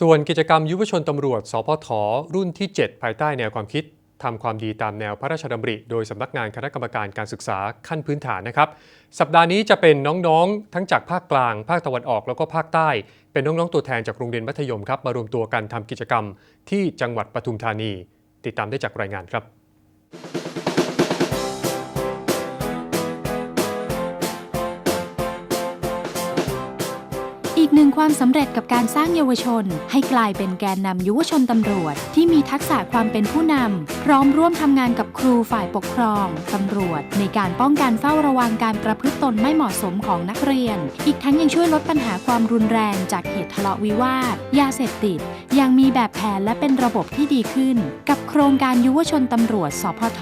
ส่วนกิจกรรมยุวชนตำรวจ สพทรุ่นที่ 7 ภายใต้แนวความคิดทำความดีตามแนวพระราชดำริ โดยสำนักงานคณะกรรมการการศึกษาขั้นพื้นฐานนะครับ สัปดาห์นี้จะเป็นน้องๆ ทั้งจากภาคกลาง ภาคตะวันออกแล้วก็ภาคใต้ เป็นน้องๆตัวแทนจากโรงเรียนมัธยมครับมารวมตัวกันทำกิจกรรมที่จังหวัดปทุมธานี ติดตามได้จากรายงานครับ หนึ่งความสำเร็จกับการสร้างเยาวชน ให้กลายเป็นแกนนำยุวชนตำรวจ ที่มีทักษะความเป็นผู้นำพร้อมร่วมทำงานกับครูฝ่ายปกครองตำรวจ ในการป้องกันเฝ้าระวังการประพฤติตนไม่เหมาะสมของนักเรียน อีกทั้งยังช่วยลดปัญหาความรุนแรงจากเหตุทะเลาะวิวาท ยาเสพติดยังมีแบบแผนและเป็นระบบที่ดีขึ้น กับโครงการยุวชนตำรวจ สพท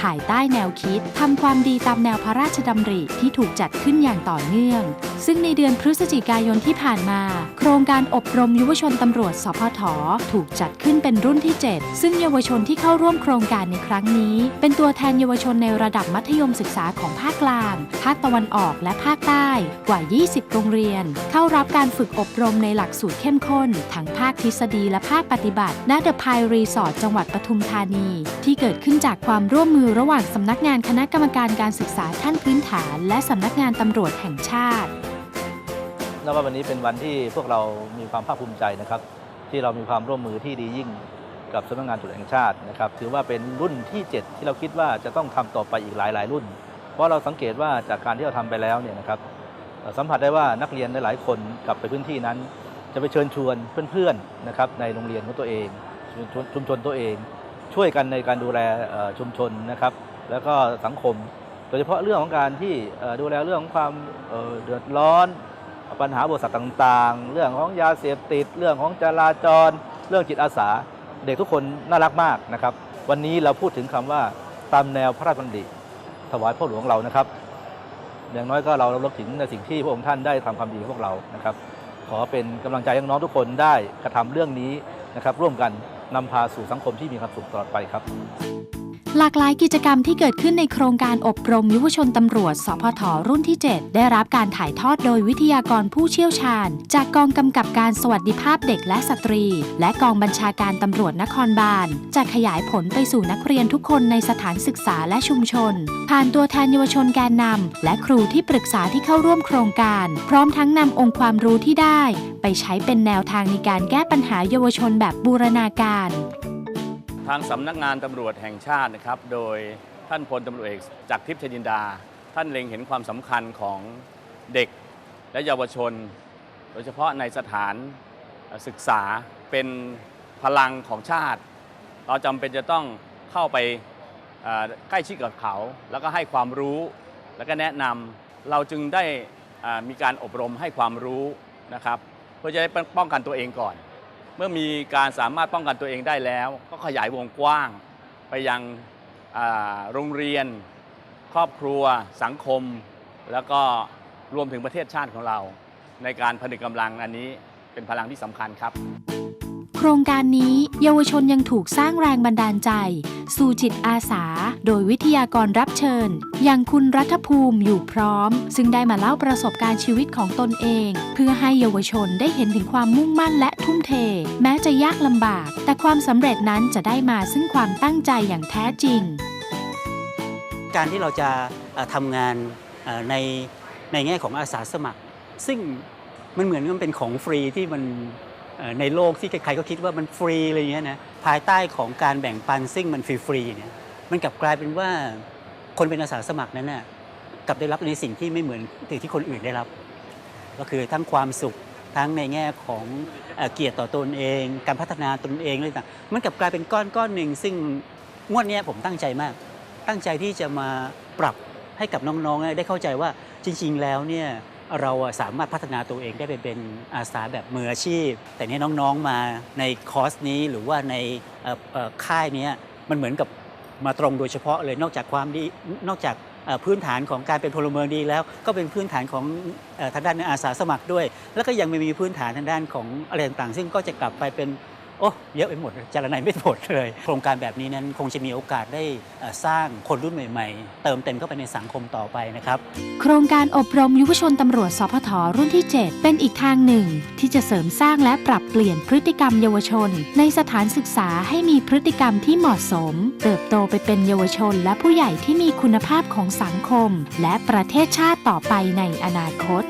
ภายใต้แนวคิดทำความดีตามแนวพระราชดำริที่ถูกจัดขึ้นอย่างต่อเนื่อง ซึ่งในเดือนพฤศจิกายนที่ผ่านมา โครงการอบรมยุวชนตำรวจ สพท ถูกจัดขึ้นเป็นรุ่นที่ 7 ซึ่งเยาวชนที่เข้าร่วมโครงการในครั้งนี้ เป็นตัวแทนเยาวชนในระดับมัธยมศึกษาของภาคกลาง ภาคตะวันออกและภาคใต้กว่า 20 โรงเรียน เข้ารับการฝึกอบรมในหลักสูตรเข้มข้น ทั้งภาคทฤษฎีและภาคปฏิบัติณเดอะพายรีสอร์ทจังหวัดปทุมธานี ที่เกิดขึ้นจากความร่วมมือระหว่างสำนักงานคณะกรรมการการศึกษาขั้นพื้นฐาน และสำนักงานตำรวจแห่งชาติ นับว่าวันนี้เป็นวันที่พวกเรามีความภาคภูมิใจนะครับ ที่เรามีความร่วมมือที่ดียิ่งกับสำนักงานตรวจแห่งชาตินะครับ ถือว่าเป็นรุ่นที่ 7 ที่เราคิดว่าจะต้องทำต่อไปอีกหลายหลายๆรุ่น เพราะเราสังเกตว่าจากการที่เราทำไปแล้วเนี่ยนะครับสัมผัสได้ว่านักเรียนหลายๆคนกลับไปพื้นที่นั้น จะไปเชิญชวนเพื่อนๆนะครับในโรงเรียนของตัวเอง ชุมชนชุมชนตัวเอง ช่วยกันในการดูแลชุมชนนะครับ แล้วก็สังคม โดยเฉพาะเรื่องของการที่ดูแลเรื่องของความเเดือดร้อน ปัญหาบริษัทต่างๆ เรื่องของยาเสพติด เรื่องของจราจร เรื่องจิตอาสา เด็กทุกคนน่ารักมากนะครับ วันนี้เราพูดถึงคำว่าตามแนวพระราชบัญญัติถวายพ่อหลวงเรานะครับ อย่างน้อยก็เราเราลดถึงในสิ่งที่พระองค์ท่านได้ทำความดีพวกเรานะครับ ขอเป็นกำลังใจน้องๆทุกคนได้กระทำเรื่องนี้นะครับ ร่วมกันนำพาสู่สังคมที่มีความสุขตลอดไปครับ หลากหลายกิจกรรมที่เกิดขึ้นในโครงการอบรมยุวชนตำรวจ สพทรุ่นที่ 7 ได้รับการถ่ายทอดโดยวิทยากรผู้เชี่ยวชาญ จากกองกำกับการสวัสดิภาพเด็กและสตรี และกองบัญชาการตำรวจนครบาลจะขยายผลไปสู่นักเรียนทุกคนในสถานศึกษาและชุมชน ผ่านตัวแทนเยาวชนแกนนำและครูที่ปรึกษาที่เข้าร่วมโครงการ พร้อมทั้งนำองค์ความรู้ที่ได้ ไปใช้เป็นแนวทางในการแก้ปัญหาเยาวชนแบบบูรณาการ ทางสำนักงานตำรวจแห่งชาตินะครับ โดยท่านพลตำรวจเอกจากทิพย์ชยินดา ท่านเล็งเห็นความสำคัญของเด็กและเยาวชน โดยเฉพาะในสถานศึกษาเป็นพลังของชาติ เราจำเป็นจะต้องเข้าไปใกล้ชิดกับเขา แล้วก็ให้ความรู้ แล้วก็แนะนำเราจึงได้มีการอบรมให้ความรู้นะครับ เพื่อจะได้ป้องกันตัวเองก่อน เมื่อมีการสามารถป้องกันตัวเองได้แล้ว ก็ขยายวงกว้างไปยังโรงเรียน ครอบครัว สังคม แล้วก็รวมถึงประเทศชาติของเรา ในการผนึกกำลังอันนี้เป็นพลังที่สำคัญครับ ครงการนี้เยาวชนยังถูกสร้างแรงบันดาลใจ สู่จิตอาสา โดยวิทยากรรับเชิญ อย่างคุณรัฐภูมิอยู่พร้อม ซึ่งได้มาเล่าประสบการณ์ชีวิตของตนเอง เพื่อให้เยาวชนได้เห็นถึงความมุ่งมั่นและทุ่มเท แม้จะยากลำบาก แต่ความสำเร็จนั้นจะได้มาซึ่งความตั้งใจอย่างแท้จริง การที่เราจะทำงานในในแง่ของอาสาสมัคร ซึ่งมันเหมือนมันเป็นของฟรีที่มัน ในโลกที่ใครๆก็คิดว่ามันฟรีอะไรอย่างเงี้ยนะภายใต้ของการแบ่งปันซึ่งมันฟรีๆเนี่ยมันกลับกลายเป็นว่าคนเป็นอาสาสมัครนั้นน่ะกลับได้รับในสิ่งที่ไม่เหมือนสิ่งที่คนอื่นได้รับ ก็คือทั้งความสุขทั้งในแง่ของเอเกียรติต่อตนเอง การพัฒนาตนเองอะไรต่างมันกลับกลายเป็นก้อนก้อนหนึ่งซึ่งงวดนี้ผมตั้งใจมาก ตั้งใจที่จะมาปรับให้กับน้องๆ ได้เข้าใจว่าจริง ๆ แล้วเนี่ย เราสามารถพัฒนาตัวเองได้ไปเป็นอาสาแบบมืออาชีพ แต่นี่น้องๆมาในคอร์สนี้หรือว่าในค่ายนี้มันเหมือนกับมาตรงโดยเฉพาะเลยนอกจากความดีนอกจากพื้นฐานของการเป็นพลเมืองดีแล้ว ก็เป็นพื้นฐานของทางด้านอาสาสมัครด้วย แล้วก็ยังมีพื้นฐานทางด้านของอะไรต่างๆ ซึ่งก็จะกลับไปเป็น โอ้เยอะไปหมดจารณัยไม่หมดเลย โครงการแบบนี้นั้นคงจะมีโอกาสได้สร้างคนรุ่นใหม่ ๆ เติมเต็มเข้าไปในสังคมต่อไปนะครับ โครงการอบรมยุวชนตำรวจสพทรุ่นที่ 7 เป็นอีกทางหนึ่ง ที่จะเสริมสร้างและปรับเปลี่ยนพฤติกรรมเยาวชน ในสถานศึกษาให้มีพฤติกรรมที่เหมาะสม เติบโตไปเป็นเยาวชน และผู้ใหญ่ที่มีคุณภาพของสังคม และประเทศชาติต่อไปในอนาคต